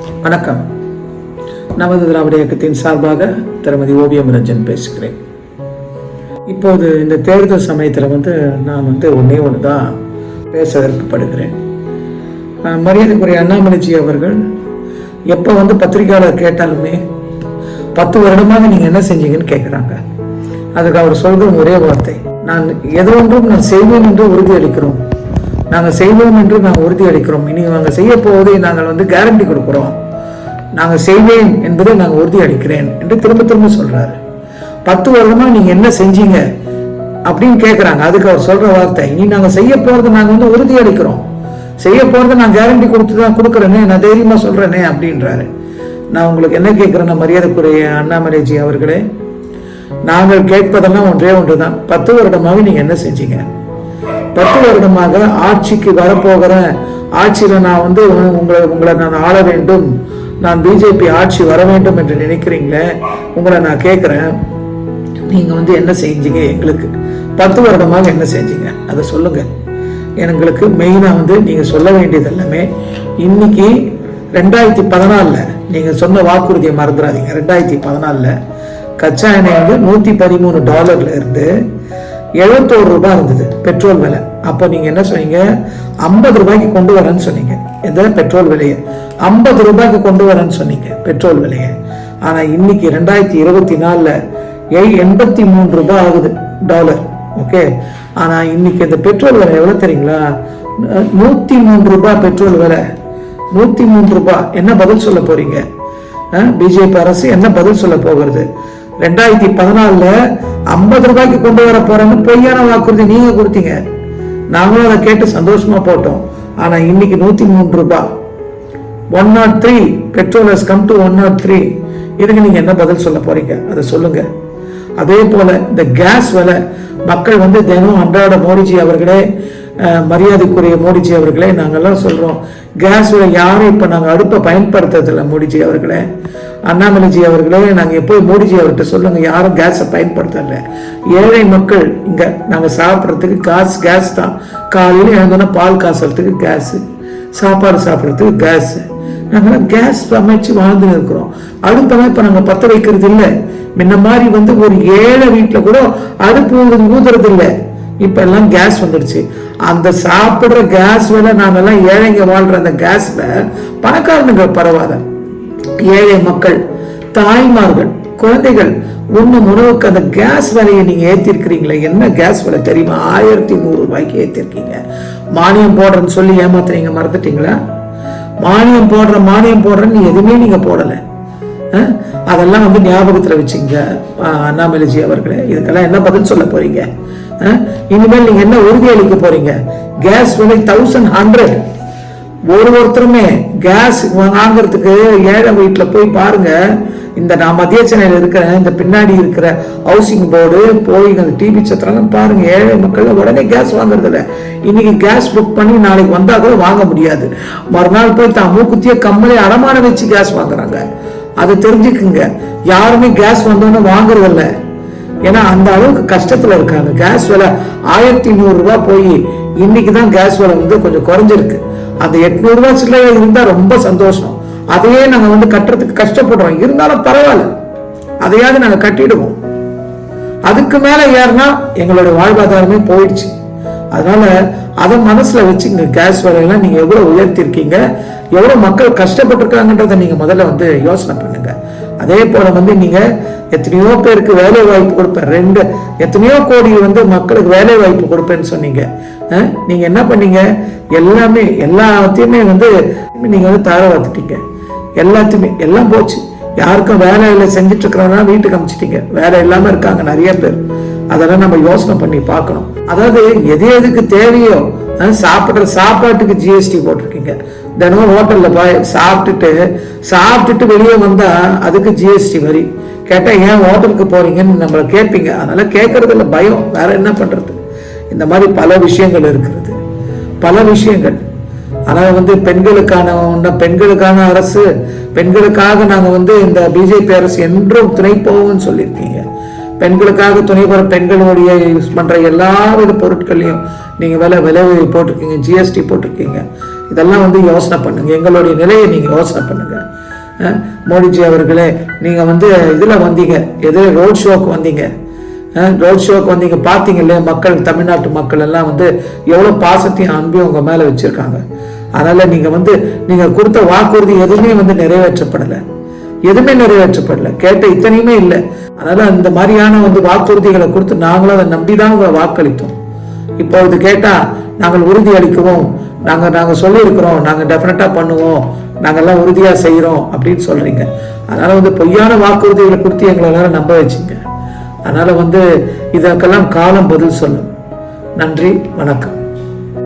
வணக்கம். நமது திராவிட இயக்கத்தின் சார்பாக திருமதி ஓவியம் ரஞ்சன் பேசுகிறேன். இப்போது இந்த தேர்தல் சமயத்தில் வந்து நான் வந்து ஒன்றே ஒன்று தான் பேச விருப்பப்படுகிறேன் மரியாதைக்குரிய அண்ணாமலைஜி அவர்கள் எப்போ வந்து பத்திரிகையாளர் கேட்டாலுமே பத்து வருடமாக நீங்கள் என்ன செஞ்சீங்கன்னு கேட்குறாங்க அதுக்கு அவர் சொல்கிற ஒரே வார்த்தை. நான் எது ஒன்றும் நான் செய்வேன் என்று உறுதியளிக்கிறோம். நாங்கள் செய்வோம் என்று நாங்கள் உறுதி அளிக்கிறோம் இனி நாங்கள் செய்ய போவதை நாங்கள் வந்து கேரண்டி கொடுக்குறோம். நாங்கள் செய்வேன் என்பதை நாங்கள் உறுதியளிக்கிறேன் என்று திரும்ப திரும்ப சொல்றாரு. பத்து வருடமா நீங்க என்ன செஞ்சீங்க அப்படின்னு கேட்குறாங்க அதுக்கு அவர் சொல்ற வார்த்தை இனி நாங்கள் செய்ய போறது நாங்கள் வந்து உறுதி அளிக்கிறோம் செய்ய போகிறத நான் கேரண்டி கொடுத்து தான் கொடுக்குறேனே நான் தைரியமா சொல்றேனே அப்படின்றாரு. நான் உங்களுக்கு என்ன கேட்குறேன்னா மரியாதைக்குரிய அண்ணாமலைஜி அவர்களே நாங்கள் கேட்பதெல்லாம் ஒன்றே ஒன்று தான் பத்து வருடமாக நீங்கள் என்ன செஞ்சீங்க? பத்து வருடமாக ஆட்சிக்கு வரப்போகிற ஆட்சியில் நான் வந்து உங்களை உங்களை நான் ஆள வேண்டும். நான் பிஜேபி ஆட்சி வர வேண்டும் என்று நினைக்கிறீங்களே? உங்களை நான் கேட்குறேன் நீங்கள் வந்து என்ன செஞ்சீங்க எங்களுக்கு? பத்து வருடமாக என்ன செஞ்சீங்க? அதை சொல்லுங்க. எங்களுக்கு மெயினாக வந்து நீங்கள் சொல்ல வேண்டியது எல்லாமே இன்னைக்கு ரெண்டாயிரத்தி பதினாலில் நீங்கள் சொன்ன வாக்குறுதியை மறந்துடாதீங்க ரெண்டாயிரத்தி பதினாலில் கச்சா எண்ணெய் வந்து நூற்றி பதிமூணு டாலர்ல இருந்து எழுபத்தோரு ரூபாய் இருந்தது. பெட்ரோல் விலை. அப்போ நீங்க என்ன சொன்னீங்க? ஐம்பது ரூபாய்க்கு கொண்டு வரேன்னு சொன்னீங்க. எந்த பெட்ரோல் விலையை? ஐம்பது ரூபாய்க்கு கொண்டு வரேன்னு சொன்னீங்க பெட்ரோல் விலையை. ஆனா இன்னைக்கு ரெண்டாயிரத்தி இருபத்தி நாலில் ஏய் எண்பத்தி மூணு ரூபாய் ஆகுது டாலர் ஓகே ஆனா இன்னைக்கு இந்த பெட்ரோல் விலை எவ்வளவு தெரியுங்களா? நூற்றி நூத்தி மூணு ரூபாய் பெட்ரோல் விலை. நூத்தி மூணு ரூபாய். என்ன பதில் சொல்ல போறீங்க? பிஜேபி அரசு என்ன பதில் சொல்ல போகிறது? ரெண்டாயிரத்தி பதினாலுல ஐம்பது ரூபாய்க்கு கொண்டு வர போறேன்னு பொய்யான வாக்குறுதி நீங்க கொடுத்தீங்க. நாங்களும் அதை கேட்டு சந்தோஷமா போட்டோம். ஆனா இன்னைக்கு நூத்தி மூணு ரூபாய். One naught three petrol has come to one naught three. இதுக்கு நீங்க என்ன பதில் சொல்ல போறீங்க? அதை சொல்லுங்க. அதே போல இந்த கேஸ் விலை மக்கள் வந்து தினம் அன்றாட மோடிஜி அவர்களே மரியாதைக்குரிய மோடிஜி அவர்களே நாங்கள்லாம் சொல்கிறோம் கேஸ் யாரும் இப்போ நாங்கள் அடுப்பை பயன்படுத்துறதில்ல மோடிஜி அவர்களே. அண்ணாமலைஜி அவர்களே நாங்கள் எப்போது மோடிஜி அவர்கிட்ட சொல்லுங்கள் யாரும் கேஸை பயன்படுத்தல ஏழை மக்கள் இங்கே நாங்கள் சாப்பிட்றதுக்கு காசு கேஸ் தான். காலையில் எழுந்தோன்னா பால் காசுறதுக்கு கேஸு சாப்பாடு சாப்பிட்றதுக்கு கேஸு நாங்களாம் கேஸ் அமைச்சு வாழ்ந்துன்னு இருக்கிறோம். அடுப்பெல்லாம் இப்போ நாங்கள் பற்ற வைக்கிறது இல்லை முன்ன மாதிரி வந்து ஒரு ஏழை வீட்டில் கூட அடுப்பு ஊதுறது இல்லை இப்போ எல்லாம் கேஸ் வந்துடுச்சு. அந்த சாப்பிட்ற கேஸ் விலை நாங்கெல்லாம் ஏழைங்க வாழ்ற அந்த கேஸ்ல பணக்காரனுங்க பரவாயில்ல ஏழை மக்கள் தாய்மார்கள் குழந்தைகள் உண்ணும் உணவுக்கு அந்த கேஸ் விலையை நீங்க ஏத்திருக்கிறீங்களே என்ன கேஸ் விலை தெரியுமா? ஆயிரத்தி நூறு ரூபாய்க்கு ஏத்திருக்கீங்க. மானியம் போடுறேன்னு சொல்லி ஏமாத்துறீங்க மறந்துட்டீங்களா? மானியம் போடுற மானியம் போடுறேன்னு எதுவுமே நீங்க போடல. அதெல்லாம் வந்து ஞாபகத்துல வச்சுங்க அண்ணாமலைஜி அவர்களே. இதுக்கெல்லாம் என்ன பதில் சொல்ல போறீங்க? இனிமேல் நீங்க என்ன உறுதியளிக்க போறீங்க? கேஸ் விலை தௌசண்ட் ஹண்ட்ரட் ஒரு ஒருத்தருமே கேஸ் வாங்குறதுக்கு ஏழை வீட்டுல போய் பாருங்க. இந்த நான் மத்திய சென்னையில் இருக்கிற இந்த பின்னாடி இருக்கிற ஹவுசிங் போர்டு போய் அந்த டிவி சத்திரம் பாருங்க. ஏழை மக்கள் உடனே கேஸ் வாங்குறதில்ல. இன்னைக்கு கேஸ் புக் பண்ணி நாளைக்கு வந்தா கூட வாங்க முடியாது. மறுநாள் போய் தான் மூக்குத்திய கம்மலை அடமான வச்சு கேஸ் வாங்குறாங்க. அதை தெரிஞ்சுக்குங்க. யாருமே கேஸ் வந்தோன்னு வாங்குறதில்லை. ஏன்னா அந்த அளவுக்கு கஷ்டத்துல இருக்காங்க. கேஸ் விலை ஆயிரத்தி நூறுரூவா போய் இன்னைக்கு தான் கேஸ் விலை வந்து கொஞ்சம் குறைஞ்சிருக்கு. அந்த எட்நூறு சில்லறை இருந்தால் ரொம்ப சந்தோஷம். அதையே நாங்கள் வந்து கட்டுறதுக்கு கஷ்டப்படுறோம். இருந்தாலும் பரவாயில்ல. அதையாவது நாங்கள் கட்டிடுவோம். அதுக்கு மேலே ஏறினா எங்களுடைய வாழ்வாதாரமே போயிடுச்சு. அதனால அதை மனசுல வச்சுங்க. கேஸ் விலையெல்லாம் நீங்கள் எவ்வளவு உயர்த்திருக்கீங்க எவ்வளோ மக்கள் கஷ்டப்பட்டிருக்காங்கன்றதை நீங்கள் முதல்ல வந்து யோசனை பண்ணுங்க. அதே போல் வந்து நீங்கள் எத்தனையோ பேருக்கு வேலை வாய்ப்பு கொடுப்பேன். ரெண்டு எத்தனையோ கோடி வந்து மக்களுக்கு வேலை வாய்ப்பு கொடுப்பேன்னு சொன்னீங்க. அஹ், நீங்க என்ன பண்ணீங்க? எல்லாமே எல்லாத்தையுமே வந்து நீங்க வந்து தார வாத்துட்டீங்க எல்லாத்தையுமே எல்லாம் போச்சு. யாருக்கும் வேலை இல்லை செஞ்சுட்டு இருக்கிறவங்க வீட்டுக்கு அமைச்சிட்டீங்க. வேலை இல்லாம இருக்காங்க நிறைய பேர். அதெல்லாம் நம்ம யோசனை பண்ணி பார்க்கணும். அதாவது எது எதுக்கு தேவையோ சாப்பிட்ற சாப்பாட்டுக்கு ஜிஎஸ்டி போட்டிருக்கீங்க. தினம் ஹோட்டலில் போய் சாப்பிட்டுட்டு சாப்பிட்டுட்டு வெளியே வந்தால் அதுக்கு ஜிஎஸ்டி வரி. கேட்டால் ஏன் ஹோட்டலுக்கு போறீங்கன்னு நம்மள கேட்பீங்க. அதனால கேட்கறதுல பயம். வேற என்ன பண்றது? இந்த மாதிரி பல விஷயங்கள் இருக்கிறது. பல விஷயங்கள். ஆனால் வந்து பெண்களுக்கான ஒண்ணு பெண்களுக்கான அரசு பெண்களுக்காக நாங்கள் வந்து இந்த பிஜேபி அரசு என்றும் துணை போவோம்னு சொல்லியிருக்கீங்க. பெண்களுக்காக துணை பெற பெண்களுடைய யூஸ் பண்ணுற எல்லா வித பொருட்களையும் நீங்கள் விலை விலை போட்டிருக்கீங்க ஜிஎஸ்டி போட்டிருக்கீங்க. இதெல்லாம் வந்து யோசனை பண்ணுங்க. எங்களுடைய நிலையை நீங்கள் யோசனை பண்ணுங்கள் மோடிஜி அவர்களே நீங்கள் வந்து இதில் வந்தீங்க. எது? ரோட் ஷோக்கு வந்தீங்க. ரோட் ஷோக்கு வந்தீங்க. பார்த்தீங்க இல்லையா? மக்கள் தமிழ்நாட்டு மக்கள் எல்லாம் வந்து எவ்வளோ பாசத்தையும் அன்பையும் உங்கள் மேலே வச்சுருக்காங்க. அதனால் நீங்கள் வந்து நீங்கள் கொடுத்த வாக்குறுதி எதுவுமே வந்து நிறைவேற்றப்படலை. எதுவுமே நிறைவேற்றப்படலை. கேட்ட இத்தனையுமே இல்லை. அதனால் அந்த மாதிரியான வந்து வாக்குறுதிகளை கொடுத்து நாங்களும் அதை நம்பி தான் உங்களை வாக்களித்தோம். இப்பொழுது கேட்டால் நாங்கள் உறுதி அளிக்குவோம் நாங்கள் நாங்கள் சொல்லியிருக்கிறோம் நாங்கள் டெஃபினட்டாக பண்ணுவோம். நாங்கெல்லாம் உறுதியாக செய்கிறோம் அப்படின்னு சொல்கிறீங்க அதனால் வந்து பொய்யான வாக்குறுதிகளை கொடுத்து எங்களை எல்லாரும் நம்ப வச்சுங்க. அதனால் வந்து இதற்கெல்லாம் காலம் பதில் சொல்லும். நன்றி வணக்கம்.